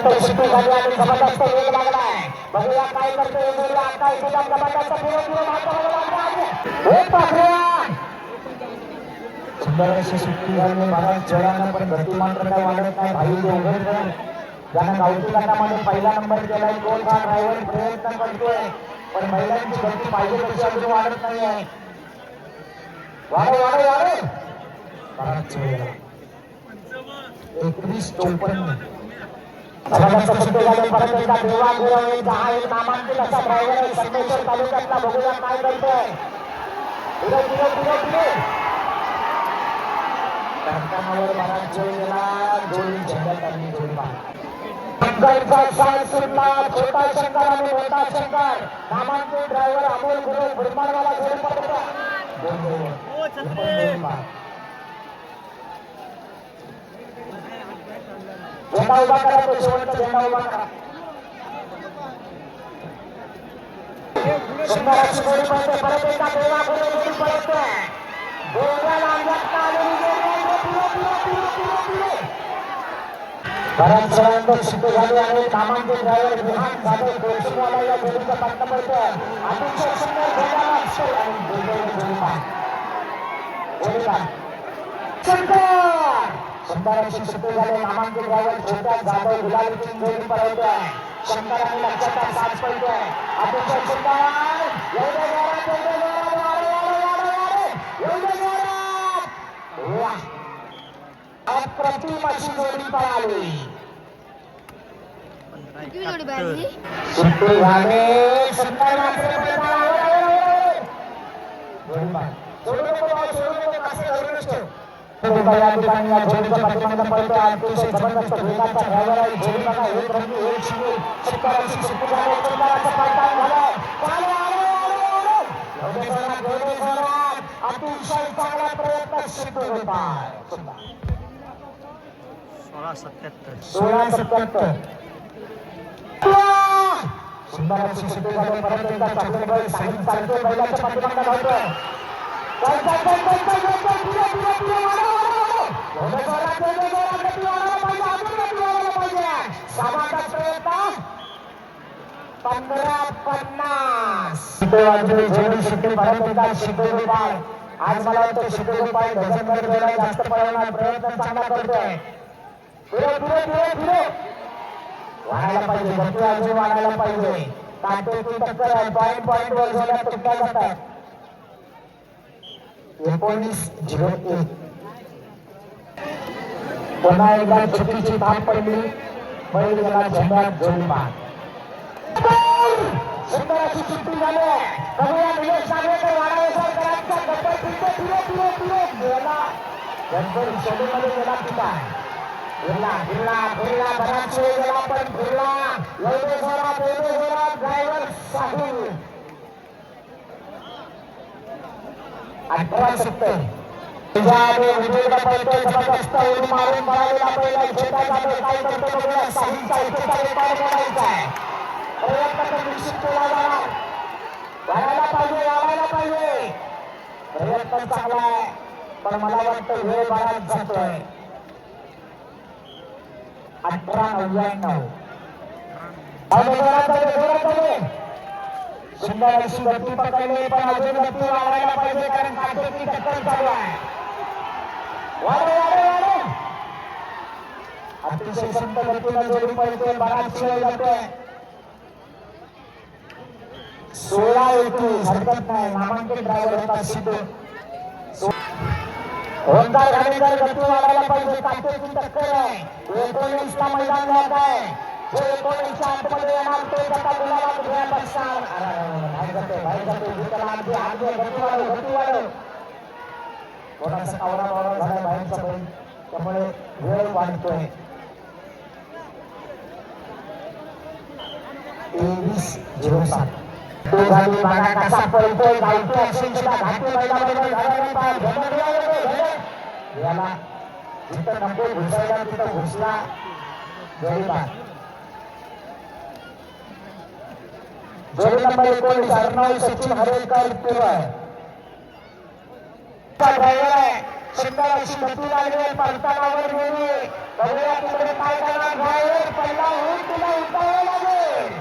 जबरदस्त वेग बघूया काय करतो आता जबरदस्त सुंदर सुट्टी पण गतिमान काय वाढत नाही भाई देवघर ज्यानं गावठी गटामध्ये पहिला नंबर केलाय तो हा ड्रायव्हर प्रयत्न करतोय पण महिलांची गती पाहिजे तशी अजून वाढत नाही आहे वाढ एकवीस चौपन्न. जबरदस्त सुट्टी झाली परत एकदा देवा गुरवणीचा एक नामांकित असा ड्रायव्हर आहे संदेश्वर तालुक्यातला बघूया काय करतोय पुढे पुढे पुढे पुढे. टक्कनावर बराच वेळ गेला दोन शंकरचा साथ सुटला छोटा शंकर आणि मोठा शंकर. नामांकित ड्रायव्हर अमोल गुरु बुरमानवाला जोड पडतो दोन दोन दोन बाद. झेंडा उभा करा तो शेवटचा झेंडा उभा करा. सुंदराची जोडी पळते परत एकदा देवा गुरु जोडी पळते. दोघांना अंगात आलेली जोडी आहे. सिद्ध झाले आणि ड्रायव्हर विहान या अतिशय सुंदर अक्षर आणि शंकर सुंदर अशी सुट्टी झाली नामांकित ड्रायव्हर छोट्या जाधव गुलाबी जोडी पळवतोय शंकर आणि लक्षात साथ पडतोय अतिशय सुंदर. अप्रतिम अशी जोडी पळाली. सुट्टी झाले. सुंदर मात्र ठेव. बघा, या ठिकाणी या जोडीच्या पाठीमागे पळतोय अतिशय जबरदस्त वेगाचा ड्रायव्हर आहे. जोडी बघा एक रंगी एक शिंगे सुंदराची सुट्टी झाली सुंदराचा पलटान झालाय. आलो, आलो, आलो, आलो. एवढे जोरात, एवढे जोरात. अतिशय चांगला प्रयत्न सिद्ध होत आहे. सुंदर. सोळा सत्याहत्तर. सोळा सत्याहत्तर. सुंदर अशी सुट्टी झाली. परत एकदा चॉकलेट बॉल साईड चालतोय. बैलाच्या पाठीमागं धावतोय. पंधरा पन्नास शिटे वाजवे परत आज मला वाटतं शिटे गोपाळ गजनवर जोडा जास्त पळवणार प्रयत्न चांगला करतोय पुढे पुढे पुढे पुढे वाढायला पाहिजे गती अजून वाढायला पाहिजे. टक्कर पॉईंट पॉईंट वर जोड्या तुटल्या जातात. एकोणीस झिरो एक पुन्हा एकदा चुकीची धाप पडली. बैल गेला झेंड्यात जोडीबाग सुंदराची सुट्टी झाली. बघूया निलेश नागवेकर वाडावेकर गब्बर फिरतो फिरो फिरो फिरो गेला. गब्बर गेला पिता फिरला फिरला फिरला बराच वेळ गेला पण फिरला एवढे जोरात एवढे जोरात ड्रायव्हर साहेब अठरा सत्तर. तुझ्या आधी उजेडला जबरदस्त उडी मारून पहिला काय करतो बघूया. साहिलचा आहे. प्रयत्न तर निश्चित केला जाणार वाढायला पाहिजे वाढायला पाहिजे. प्रयत्न चांगला आहे पण मला वाटतं वेळ बराच जातोय. अठरा नव्याण्णव. अरे जोरात पकडली पण अजून गती वाढायला पाहिजे कारण काटेकी टक्कर चालू आहे. अतिशय सुंदर गतीने जोडी पडते बराच वेळ जातोय. सोळा एकवीस हरकत नाही. नामांकित ड्रायव्हर होता सिद्ध. ओंकार घाणेकर गती वाढायला पाहिजे. काटेची टक्कर आहे. एकोणीस ला मैदान घ्यायचं आहे. जो एकोणीसच्या आतमध्ये येणार तो आता गुलाबात घ्यायला बसणार अरे, अरे, अरे, बाहेर जातोय बाहेर जातोय जिंकला आणखी आणखी गती वाढव गती वाढव थोडासा कावरा बावरा झालाय बाहेरचा बैल त्यामुळे वेळ वाढतोय तेवीस झिरो सात तो झाली बघा कसा पळतोय गावठी असेल सुद्धा घाटी बैलाबरोबर घालायला पाहिजे घडत यावं रे, घडत. याला जिथं नको घुसायला तिथं घुसला जोडीबार जोडी नंबर एकोणीस अर्णव सचिन हरेलकर पिरवाय ड्रायव्हर आहे? सुंदर अशी गती लागली परतानावर गेली बघूया तिकडे काय करणार ड्रायव्हर तुला उठावं लागेल.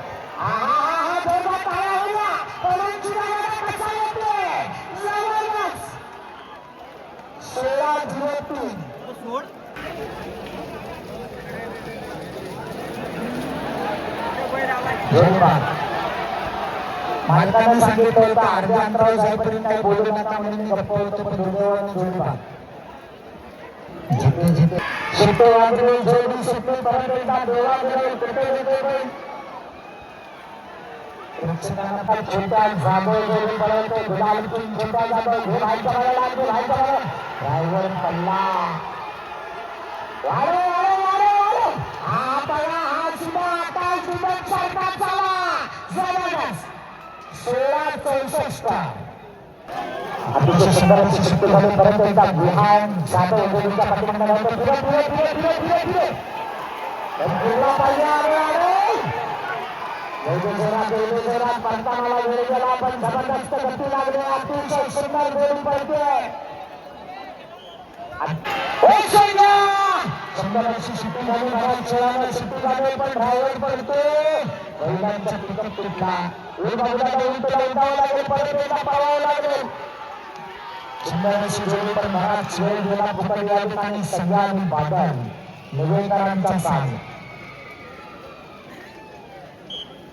सोळा झिरो तीन. धन्यवाद मालकानं सांगितलं होतं अर्ध्या अंतरावर जाईपर्यंत काही बोलू नका म्हणून मी गप्प होतो पण दुर्दैवानं वाजले जोडी सुटली परत एकदा देवा गेले कुठे गेले पण. प्रेक्षकांना पण छोट्या जागो जोडी पळवतो गुलाल किंग छोट्या जागो घे भाईचा मला लागतो भाईचा मला ड्रायव्हर पल्ला. वारे वारे वारे वारे हा पळा हा सुद्धा आता सुबक सारखा चाला जबरदस्त सोळा चौसष्ट अतिशय सुंदर अशी शिफ्ट झाली परत एकदा विहान जाधव गोविंदच्या पाठीमागे होतं पुढे पुढे पुढे पुढे पुढे पुढे पण जिल्हा पाहिजे अरे अरे एवढे जोरात एवढे जोरात परतानाला वेळ गेला पण जबरदस्त गती लागली अतिशय सुंदर गोळी पडते सुंदर अशी शिट्टी झाली घरात खेळानं पण पिकअप तुटला. एक बाजूला जाऊन तुला उठावं लागेल परत एकदा लागेल. जोडी पण गेला फुकट आणि बादल. निवेकरांचा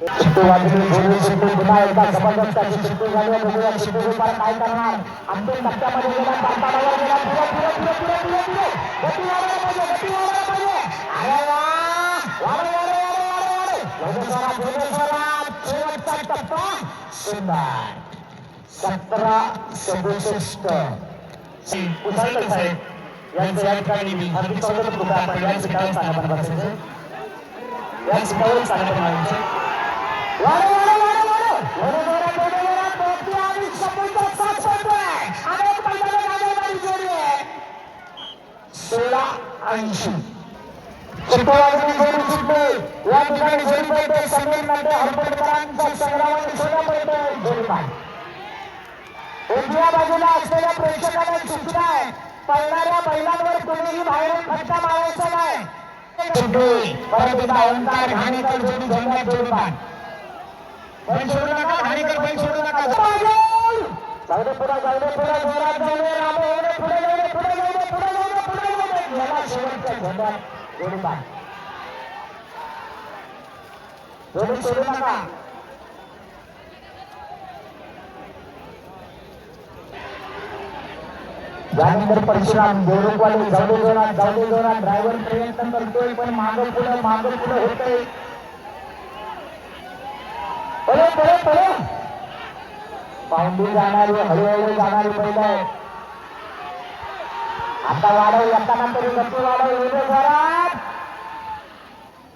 पुन्हा एकदा जबरदस्त अशी शिट्टी झाली बघूया रुपार काय करणार अंतिम टप्प्यामध्ये गेला पारपाडावर गेला पुढे पुढे पुढे पुढे पुढे पुढे गती वाढायला पाहिजे गती वाढायला पाहिजे अरे वा वाढे वाढे वाढे वाढे वाढे योगेश्वरात योगेश्वरात शेवटचा टप्पा सुंदर सतरा सदुसष्ट. साहेब यांचं या ठिकाणी मी अगदी स्वागत करतो आपण या ठिकाणी स्थानापन्न बसायचं या ठिकाणी स्थानापन्न व्हायचं सोळा ऐंशी चित्रवाडी जोडी सुटली या ठिकाणी जोडी पडते समीर संग्रामाने सोडा जोडी पाय उजव्या बाजूला असलेल्या प्रेक्षकांना सूचना आहे पळणाऱ्या बैलांवर कोणीही बाहेरून फटका मारायचा नाही सुटली परत एकदा ओंकार घाणेकर जोडी झेंड्यात जोडी पाय बैल सोडू नका घाणेकर बैल सोडू नका. जाऊ दे पुढे जाऊ दे पुढे जोरात जाऊ दे रामो पुढे जाऊ दे पुढे जाऊ दे पुढे जाऊ दे पुढे जाऊ दे सोडू नका परशुराम गोरुकवाले जाऊ दे जोरात जाऊ दे जोरात ड्रायव्हर प्रयत्न करतोय पण मागं पुढे मागं पुढे होतंय. पळे जाणारी हळूहळू जाणारी आहे आता वाढव येताना तरी गती वाढव येते घरात.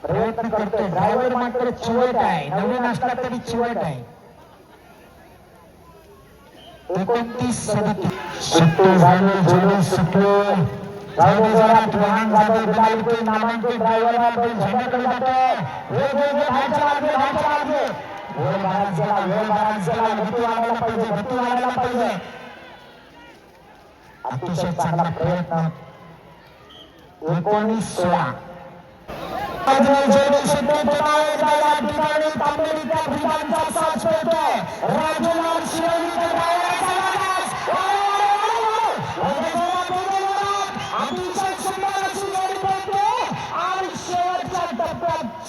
प्रयत्न करतोय. ड्रायव्हर मात्र चिवट आहे. नवीन असला तरी चिवट आहे. एकोणतीस सदतीस. सुट्टी झाली जोडून सुटले जाऊ दे जोरात वाहन जातो नामांकित ड्रायव्हर जातं मागे. वेळ गेला वेळ गती वाढायला पाहिजे गती वाढायला पाहिजे. अतिशय चांगला प्रयत्न. एकोणीस सोळा. अतिशय सुंदर अशी जोडी पळते. आणि शेवटच्या टप्प्यात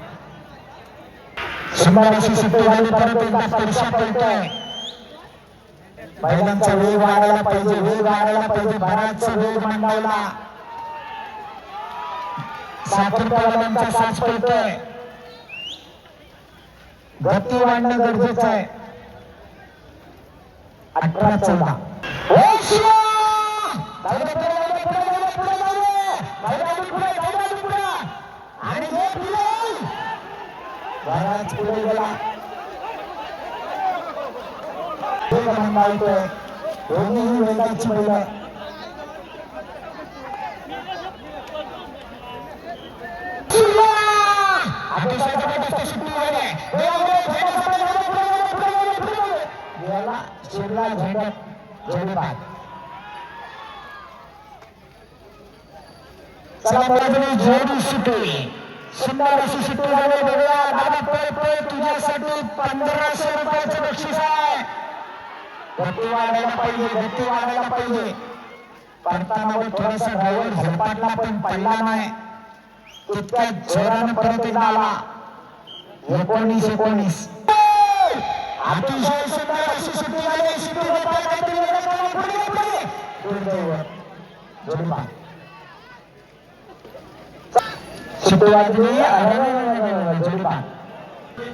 सुमाराशी अशी झाली परत एकदा परीक्षा पडतोय बैलांचा वेग वाढायला पाहिजे वेग वाढायला पाहिजे बराच वेग मंदावला साखरप्यावाल्यांचा साथ पडतोय. गती वाढणं गरजेचं आहे. अठरा चौदा ओ शिवा! जाऊ दे, पुढे जाऊ दे, पुढे जाऊ दे, पुढे जाऊ दे. मैदान बराच पुढे गेला एक म्हणता वेगाची अतिशय जबरदस्त गेले, याला शिरला चला जोडी सुंदर अशी सुटी झाले बघूया दादा पळ पळ तुझ्यासाठी पंधराशे रुपयाचं बक्षीस आहे. गती वाढायला पाहिजे गती वाढायला पाहिजे. पडताना वर थोडासा ड्रायव्हर झपाटला पण पडला नाही. तितक्या जोरानं परत एकदा आला. एकोणीस एकोणीस. अतिशय सुंदर अशी सुट्टी झाली सुट्टी काहीतरी वेगळं जोडी जोडी पहा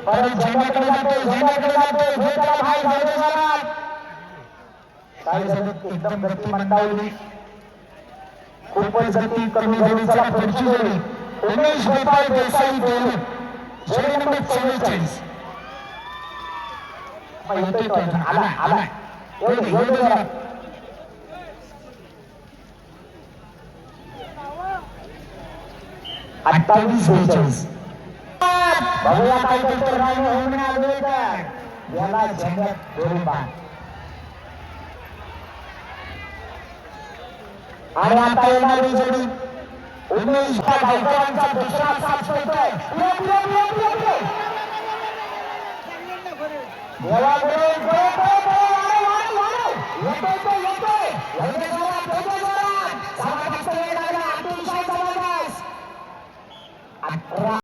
परत झेंड्याकडे जातोय झेंड्याकडे जातोय झेंड्याला भाई जाऊ एकदम गती मंदावली खूपच गती कमी झाली. चला पुढची जोडी. उमेश गोपाळ देसाई देऊ जोडी नंबर चव्वेचाळीस. येतोय. आला आला. अठ्ठावीस बेचाळीस बघूया काही तर नाही होऊन आंबेडकर याला जंगत गोळीबाण आणि आता येणार जोडी उमेश गावकरांचा दुसरा साथ सोडतोय गोळा गोळा गोळा गोळा येतोय येतोय